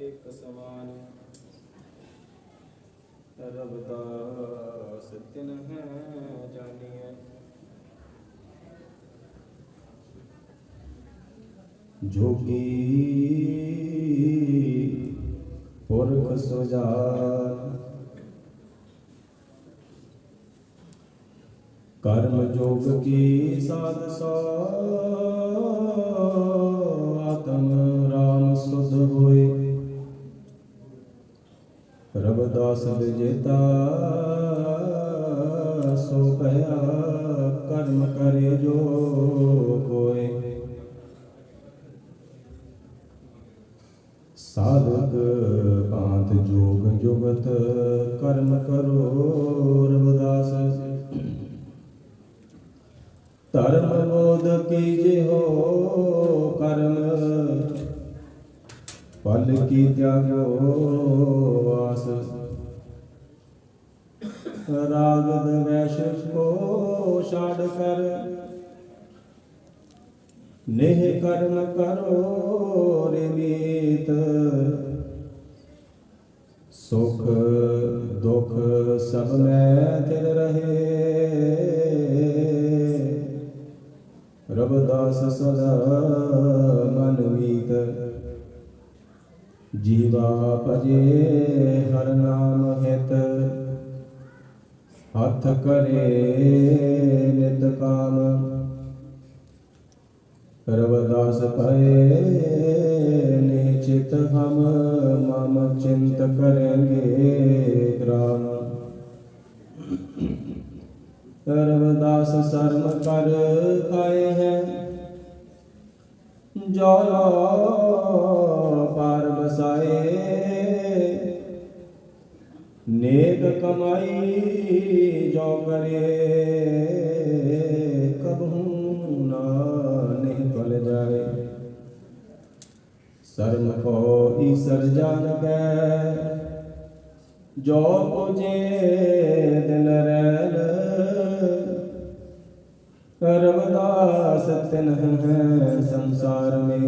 ਇੱਕ ਸਮਾਨ ਰਬ ਦਾ ਸਤਿਨ ਹੈ ਜਾਣੀਐ ਜੋਗੀ ਪੁਰਖ ਸੁਜਾਨ ਕਰਮ ਜੋਗ ਕੀ ਸਾਧ ਰਬਦਾਸ ਵਿਜੇਤਾ, ਸੋ ਭਇਆ ਕਰਮ ਕਰੇ ਜੋ ਕੋਏ। ਸਾਧਕ ਪਾਂਤ ਜੋਗ ਜੁਗਤ, ਕਰਮ ਕਰੋ ਰਵਦਾਸ। ਧਰਮ ਬੋਧ ਕੀਜੇ ਹੋ ਕਰਮ ਪਲ ਕੀ ਤਿਆਗੋ ਆਸ? ਰਾਗ ਦਵੈਸ਼ ਕੋ ਛਾੜ ਕਰ। ਨੇਹ ਕਰਮ ਕਰੋ ਰੇ ਮੀਤ। ਸੁਖ, ਦੁਖ ਸਭ ਮੈਂ ਤਿਲ ਰਹੇ। ਰਬਦਾਸ ਸਦਾ ਮਨ ਮੀਤ। ਜੀਵਾ ਭਜੇ ਹਰ ਨਾਮ ਹਿਤ, ਹੱਥ ਕਰੇ ਨਿਤ ਕਾਮ ਰਵਦਾਸ ਭਏ ਨਿਚਿਤ ਹਮ, ਮਮ ਚਿੰਤ ਕरेंगे ਗ੍ਰਾਮ ਰਵਦਾਸ ਸਰਮ ਕਰ ਖਾਏ ਹੈ ਜੋ ਨੇਕ ਕਮਾਈ ਜੋ ਕਰੇ, ਕਬਹੂ ਨਾ ਨਹੀਂ ਭਲ ਜਾਏ। ਸਰਮ ਕੋ ਈਸਰ ਜਾਣ ਗੈ ਜੋ ਪੁਜੇ ਦਿਨ ਰੈਲ। ਰਵਦਾਸ ਤਿਨ ਹੈ ਸੰਸਾਰ ਮੇ,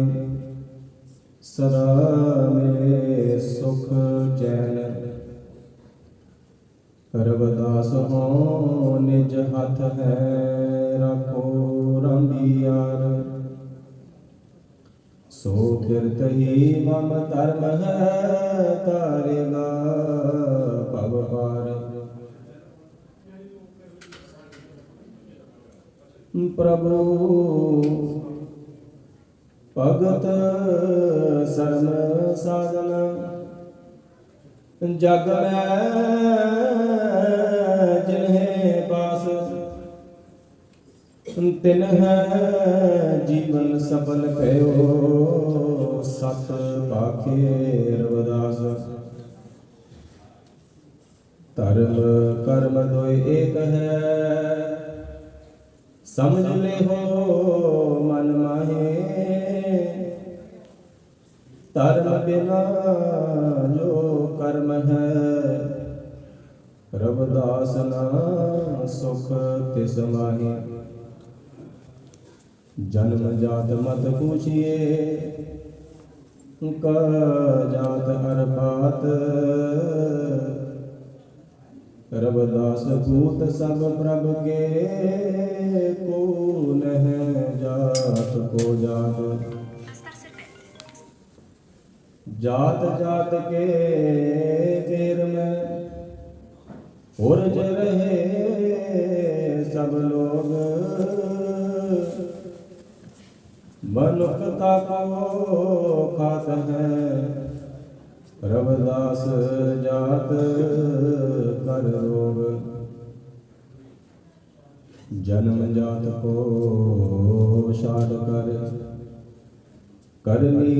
ਸਦਾ ਮਿਲੇ ਸੁਖ ਚੈਨ ਰਵਦਾਸ ਹੋ ਨਿਜ ਹੱਥ ਹੈ, ਰੱਖੋ ਰੰਬੀਆਰ ਸੋ ਕਿਰਤ ਹੀ ਮਮ ਧਰਮ ਹੈ ਤਾਰੇਗਾ ਭਵ ਪ੍ਰਭੂ ਭਗਤ ਸਰਮ ਸਾਧਨ। ਜਗ ਮੈਂ ਜਿਨਹਿ ਬਾਸ ਤਿਨ ਹੈ ਜੀਵਨ ਸਫਲ ਭਇਓ ਸਤ ਪਾਖੇ ਰਵਦਾਸ। ਧਰਮ ਕਰਮ ਦੋਇ ਏਕ ਹੈ, ਸਮਝ ਲੈ ਹੋ ਮਨ ਮਾਹੇ। ਧਰਮ ਬਿਨਾ ਜੋ ਕਰਮ ਹੈ। ਰਬਦਾਸ ਨਾ ਸੁਖ ਤਿਸ ਮਾਹੀ। ਜਨਮ ਜਾਤ ਮਤ ਪੁੱਛੀਏ, ਕ ਜਾਤ ਹਰ ਬਾਤ ਰਬਦਾਸ ਭੂਤ ਸਭ ਪ੍ਰਭ ਕੇ, ਕੋ ਨਹਿ ਜਾਤ ਕੋ ਜਾਤ। ਜਾਤ ਜਾਤ ਕੇ ਫੇਰ ਮੈਂ ਉਰਜ ਰਹੇ ਸਭ ਲੋਗ। ਮਨੁੱਖਤਾ ਕੋ ਖਾਤ ਹੈ, ਰਵਦਾਸ ਜਾਤ ਕਰ ਰੋਗ ਜਨਮ ਜਾਤ ਕੋ ਛਾੜ ਕਰ ਕਰਨੀ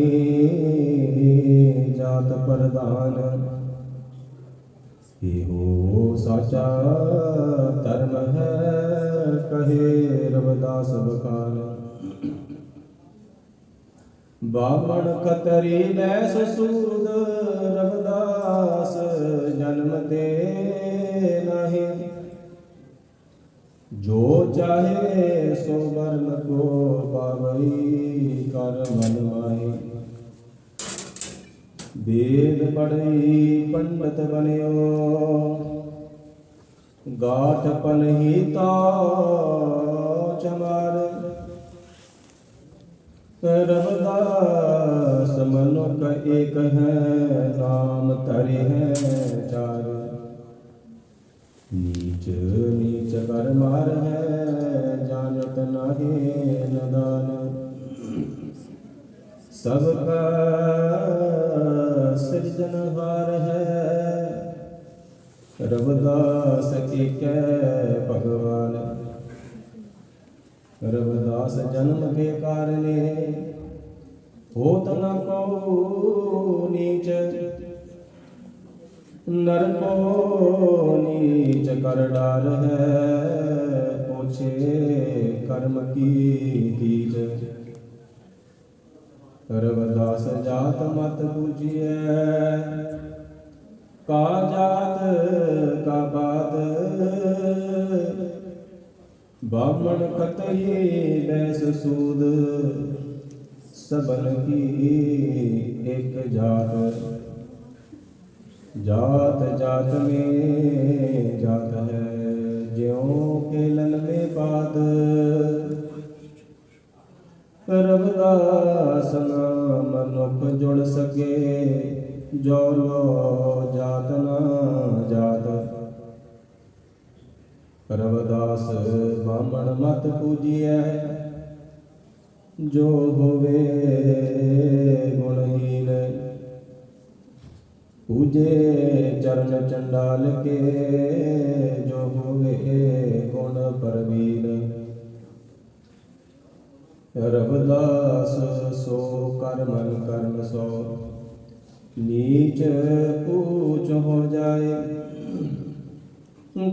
ਜਾਤ ਪ੍ਰਦਾਨ ਇਹੋ ਸਾਚਾ ਧਰਮ ਹੈ, ਕਹੇ ਰਵਦਾਸ ਬਖਾਨ ਬਾਮਣ ਖਤਰੀ ਲੈਸ ਸੂਦ ਰਵਦਾਸ ਜਨਮ ਤੇ ਨਹੀਂ। ਜੋ ਚਾਹੇ ਸੋ ਵਰਨ ਕੋ ਪਾਵਈ ਕਰ ਮਨ ਮਾਹੀ। ਵੇਦ ਪੜਈ ਪੰਡਤ ਬਨਿਓ ਗਾਠ ਪਨਹੀ ਤਾ ਚਮਾਰ। ਰਬਦਾਸ ਮਨੁਖ ਏਕ ਹੈ, ਨਾਮ ਧਰੇ ਹੈ ਚਾਰ। ਨੀਚ ਨੀਚ ਕਰ ਮਾਰ ਹੈ ਜਾਣਤ ਨਾਹੀ ਨਦਾਨ। ਸਭ ਕਾ ਸਿਰਜਨਹਾਰ ਹੈ ਰਬਦਾਸ ਏਕੈ ਭਗਵਾਨ। ਰਵਦਾਸ ਜਨਮ ਕੇ ਕਾਰਨੇ, ਹੋਤ ਨ ਕੋ ਨੀਚ। ਨਰ ਕੋ ਨੀਚ ਕਰ ਡਾਰ ਹੈ, ਪੋਛੇ ਕਰਮ ਕੀ ਕੀਜ ਰਵਦਾਸ ਜਾਤ ਮਤ ਬੁਝਿਐ, ਕਾ ਜਾਤ ਕਾ ਬਾਦ ਬਾਮਣ ਕਤਈ ਬੈਸ ਸੂਦ, ਸਬਨ ਕੀ ਇੱਕ ਜਾਤ। ਜਾਤ ਜਾਤ ਮੇ ਜਾਤ ਹੈ, ਜਿਉ ਕੇ ਲਨ ਮੇ ਬਾਦ। ਰਬਦਾਸ ਮਨੁਖ ਜੁੜ ਸਕੇ ਜੋ ਲੋ ਜਾਤ ਨਾ ਜਾਤ। ਰਵਦਾਸ ਬਾਮਣ ਮਤ ਪੂਜੀਐ, ਜੋ ਹੋਵੇ ਗੁਣ ਪੂਜੇ ਚਰਨ ਚੰਡਾਲ ਕੇ, ਜੋ ਹੋਵੇ ਗੁਣ ਪਰਵੀਨ ਰਵਦਾਸ ਸੋ ਕਰ ਮਨ ਕਰਮ ਸੋ, ਨੀਚ ਊਚ ਹੋ ਜਾਏ।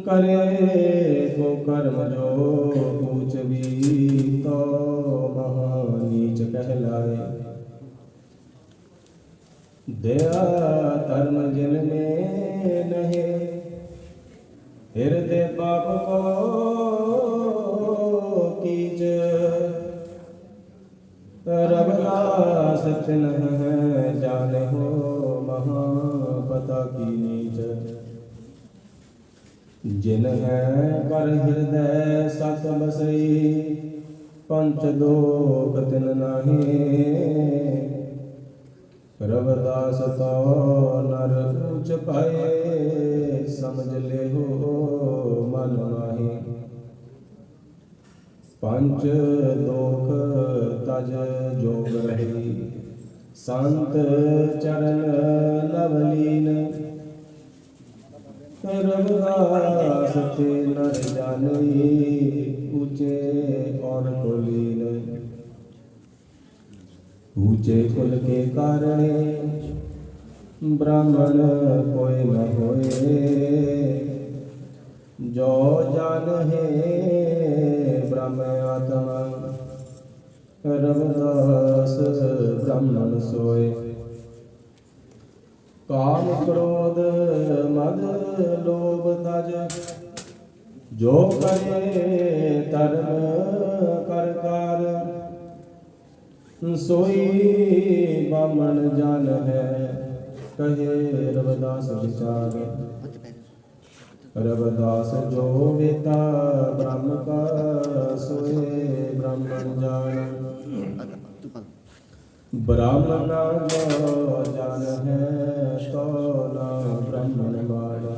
ਕਰੇ ਕੋ ਕਰਮ ਜੋ ਊਚ ਵੀ ਦਇਆ ਧਰਮ ਜਿਨ ਮੇ ਨਹਿ, ਹਿਰਦੇ ਪਾਪ ਕੋ ਕੀਚ ਰਬਦਾਸ ਤਿਨ ਹੈ ਜਾਣੇ ਹੋ ਮਹਾ ਪਤਾ ਕੀ ਨੀਚ ਜਿਨ ਹੈ ਕਰ ਹਿਰਦੈ, ਸਤ ਬਸਈ, ਪੰਚ ਦੋਖ ਤਿਨ ਨਾਹੀ। ਰਵਦਾਸ ਤੋ ਨਰ ਉਚ ਪਾਏ, ਸਮਝ ਲੈ ਮਨ ਮਾਹੀ। ਪੰਚ ਦੋਖ ਤਜ ਜੋਗ ਰਹੀ, ਸੰਤ ਚਰਨ ਲਵਲੀਨ ਰਵਦਾਸ ਤੇ ਨਰ ਜਾਣੀ ਉਚੇ ਔਰ ਕੋਲੀਨ ਊਚੇ ਕੁਲ ਕੇ ਕਾਰਣੇ, ਬ੍ਰਾਹਮਣ ਕੋਈ ਨ ਹੋਏ। ਜੋ ਜਨ ਹੈ, ਬ੍ਰਹਮ ਆਤਮਾ, ਰਵਦਾਸ ਬ੍ਰਾਹਮਣ ਸੋਏ। ਕਾਮ ਕ੍ਰੋਧ ਮਦ ਲੋਭ ਤਜ, ਜੋ ਕਰੇ ਧਰਮ ਕਰ ਸੋਈ ਬਾਮਣ ਜਨ ਹੈ। ਕਹੇ ਰਵਦਾਸ ਵਿਚਾਰ। ਰਵਦਾਸ ਜੋ ਵੇਤਾ ਬ੍ਰਹਮ ਕਾ ਸੋਏ ਬ੍ਰਹਮਣ ਜਾਣ ਬ੍ਰਾਹਮਣ ਜੋ ਜਨ ਹੈ ਤੋਲਾ ਬ੍ਰਹਮਣ ਵਾਲਾ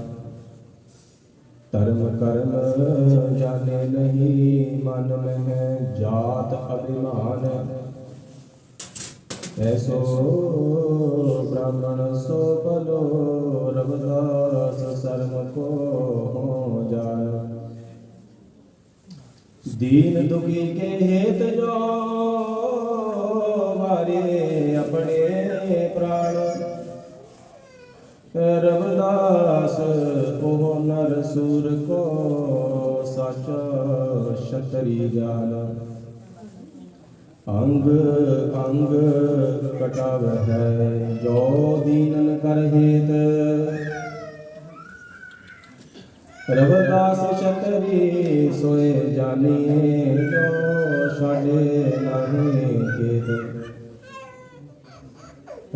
ਧਰਮ ਕਰਮ ਜਾਣੇ ਨਹੀਂ ਮਨ ਮਹਿ, ਜਾਤ ਅਭਿਮਾਨ ਐਸੋ ਬ੍ਰਾਹਮਣ ਸੋ ਬਲੋ ਰਵਦਾਸ ਸਰਮ ਕੋ ਹੋ ਜਾਣ। ਦੀਨ ਦੁਖੀ ਕੇ ਹੇਤ ਜੋ ਵਾਰੇ ਆਪਣੇ ਪ੍ਰਾਣ। ਰਵਦਾਸ ਉਹ ਨਰ ਸੂਰ ਕੋ ਸਚ ਛਤਰੀ ਜਾਨ ਅੰਗ ਅੰਗ ਕਟਾਵ ਜੋ ਦੀਨਨ ਕਰ ਰਵਦਾਸ ਛਤਰੀ ਸੋਏ ਜਾਨੀਏ ਜੋ ਛਾੜੇ ਨਾਹੀ ਖੇਤ।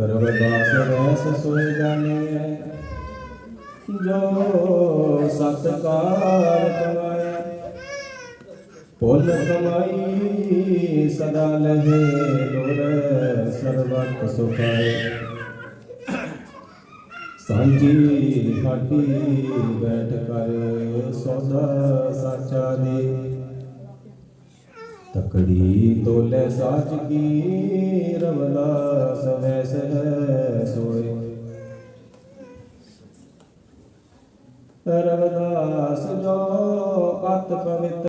ਰਵਦਾਸ ਰੈਸ ਸੋਏ ਜਾਣੀਐ ਜੋ ਸਤਕਾਰ ਕਮਾਏ ਪੁੱਲ ਕਮਾਈ ਸਦਾ ਲਹੇ ਲੋਰ ਸਰਬਤ ਸੁਖਾਏ। ਸਾਂਝੀ ਹਾਟੀ ਬੈਠ ਕਰ ਸੌਦਾ ਸਾਚਾ ਦੇ। ਤਕੜੀ ਤੋਲੇ ਸਾਚ ਕੀ ਰਵਲਾ ਸਵੈ ਸਹਿ ਸੋਏ। ਰਵਦਾਸ ਜੋ ਅਤ ਪਵਿੱਤਰ